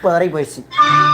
முப்பது வரைக்கும் போயிடுச்சு